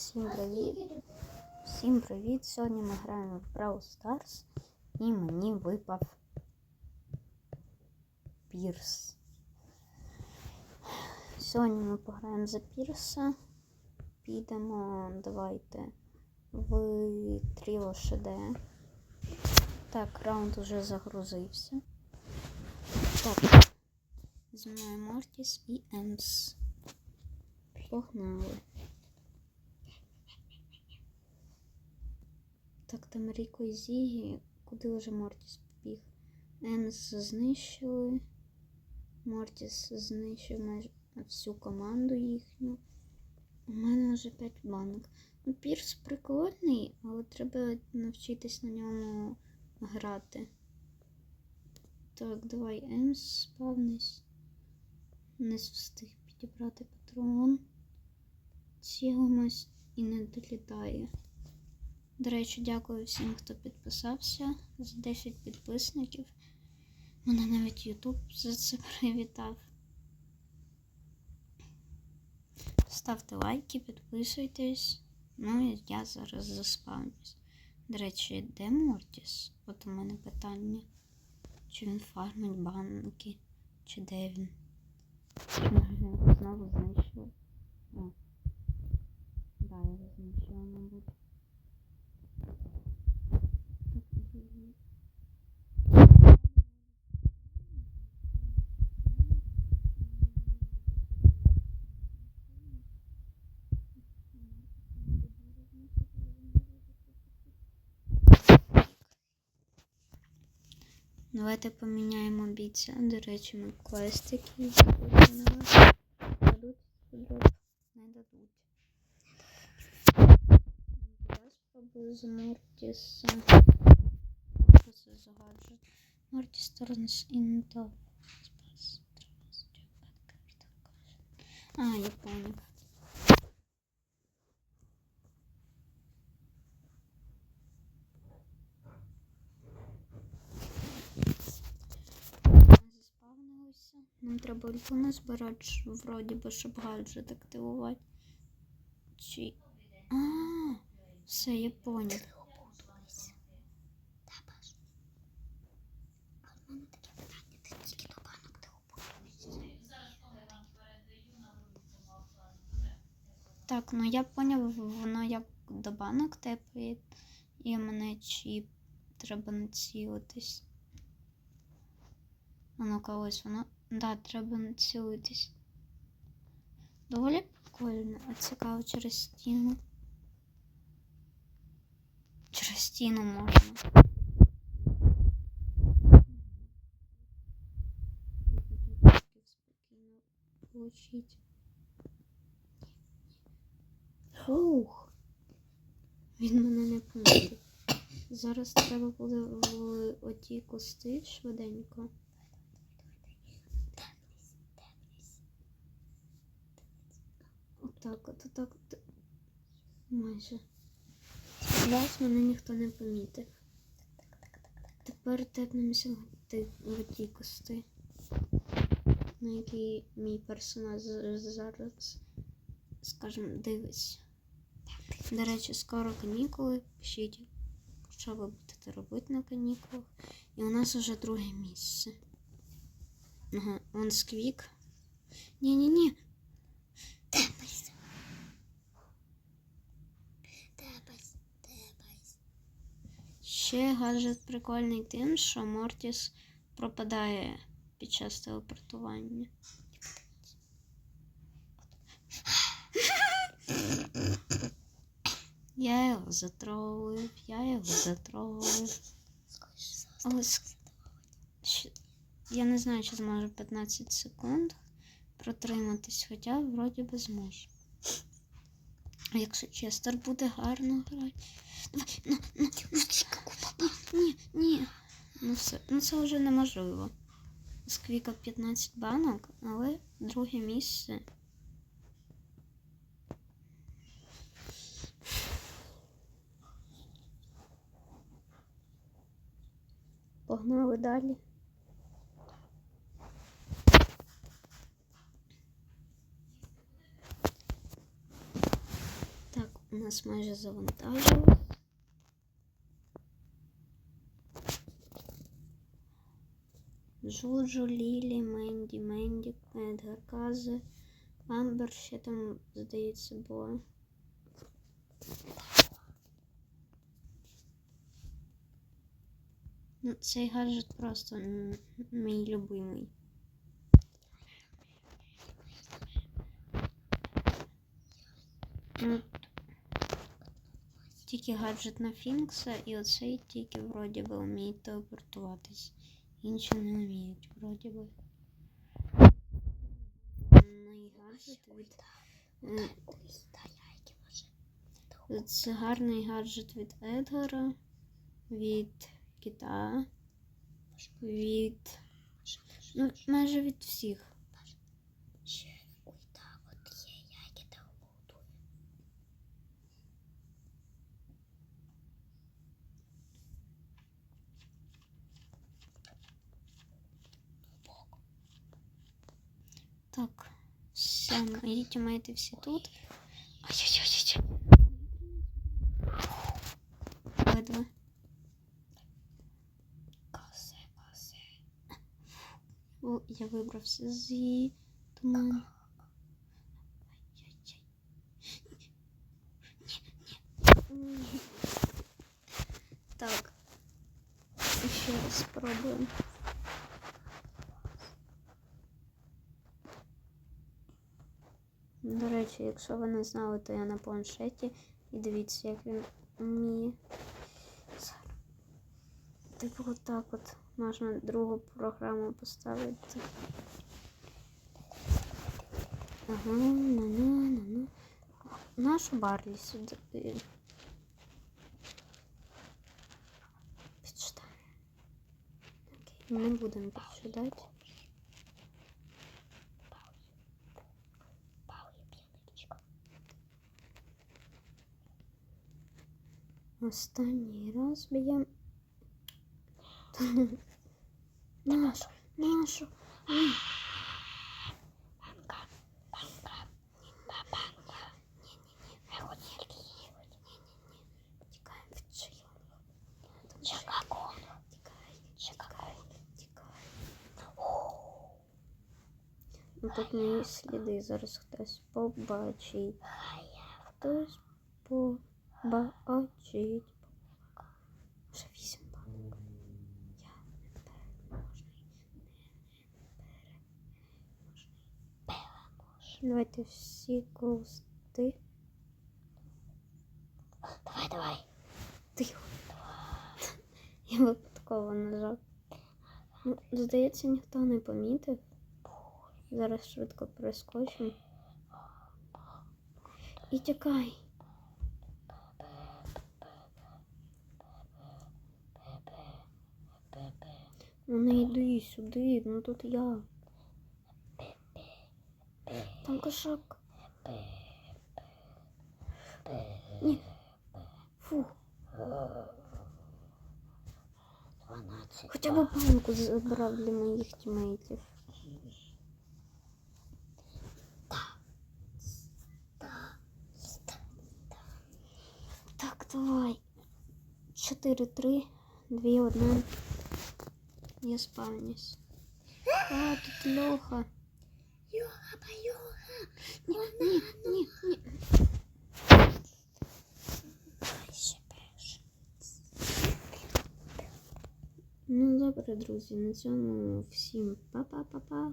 Всім привіт! Всім привіт! Сьогодні ми граємо в Brawl Stars і мені випав Пірс. Сьогодні ми пограємо за Пірса. Підемо, давайте, в Тріо ШД. Так, раунд уже загрузився. Так, зі мною Мортіс і Емс. Погнали. Так, там Ріко і Зігі. Куди вже Мортіс побіг? Емс знищили. Мортіс знищив майже всю команду їхню. У мене вже 5 банок. Ну, Пірс прикольний, але треба навчитись на ньому грати. Так, давай Емс спавнись. Не встиг підібрати патрон. Цілимось і не долітає. До речі, дякую всім, хто підписався за 10 підписників. Мене навіть Ютуб за це привітав. Ставте лайки, підписуйтесь. Ну і я зараз заспавнюсь. До речі, де Мортіс? От у мене питання. Чи він фармить банки, чи де він? Знову знищив? О. Да, я його знищила, мабуть. Давайте поміняємо бійця. До речі, ми квестики виконали. Дадуть дроп? Не дадуть. Я спробую з Мортіса. Це за? Мортіс turns into space. А, я понял. Ми заспавнилися. Нам треба ульту назбирати, ж, вроді би, щоб гаджет активувати. Чи. А, все, я понял. Так, ну я поняв, воно як до банок тепає, і мене чи треба націлитись. Воно колись воно. Да, треба націлитись. Доволі прикольно, а цікаво через стіну. Через стіну можна. Получить. Він мене не помітив. Зараз треба буде в оті кусти швиденько. Отак, от, отак, от. Майже. Сподіваюсь, мене ніхто не помітив. Тепер тепнемося в оті кусти, на які мій персонаж зараз, скажімо, дивиться. До речі, скоро канікули. Пишіть, що ви будете робити на канікулах. І у нас вже друге місце. Ага, он сквік. Ні-ні-ні. Ще гаджет прикольний тим, що Мортіс пропадає під час телепортування. Я його затролив, я його затролив. Але я не знаю, чи зможу 15 секунд протриматись, хоча вроді би зможу. Якщо Честер буде гарно грати. Давай, ну, ну, ну, ні, ні. Ну все, ну це вже неможливо. Сквіка 15 банок, але друге місце. Погнали далі. Так, у нас майже завантажилось. Джуджу, Лілі, Менді, Менді, Едгар, Кази, Амбер, ще там, здається, було. Ну, цей гаджет просто мій любимий. Ну, тільки гаджет на Фінкса і оцей тільки вроді би вміє телепортуватись. Інші не вміють, вроді би. Ну гаджет від. е, може. Це гарний гаджет від Едгара, від Кита, від. Ну, майже від всіх. Ще ой так от є, я її телепортую. Так, все, мої тімейти всі тут. Ай-яй-яй-яй. Ледве. Косе, косе. О, я вибрався з туману. Ай-яй-яй. Ні, ні. Так. Ще раз спробуємо. До речі, якщо ви не знали, то я на планшеті. І дивіться, як він вміє. Типу отак от можна другу програму поставити. Ага, на на на на Нашу Барлі сюди. Підчитаємо. Окей, не будемо підчитати. Останній раз б'ємо. Нашу, нашу. Ні. Банка, банка, банка. Ні-ні-ні, я хочу тільки її. Тікаємо від шийону. Чакакон. Тікай, Чакакон. тікай. Ну, тут мої сліди зараз хтось побачить. А я Хтось побачить. Вже вісім банок. Я не переможний. Не переможний. Давайте всі кусти. Давай, давай. Тихо. Я випадково нажав. Ну, здається, ніхто не помітив. Зараз швидко перескочимо. І тікай. Ну не йди сюди, ну тут я. Там кошак. Ні. Фу. 12. Хоча б банку забрав для моїх тімейтів. Так, давай. 4-3, 2-1. Я спавнюсь. А, тут Льоха. Йога, йога. Ні, ні, ні, ні. Давай ще перше. Ну добре, друзі, на цьому всім па-па-па-па.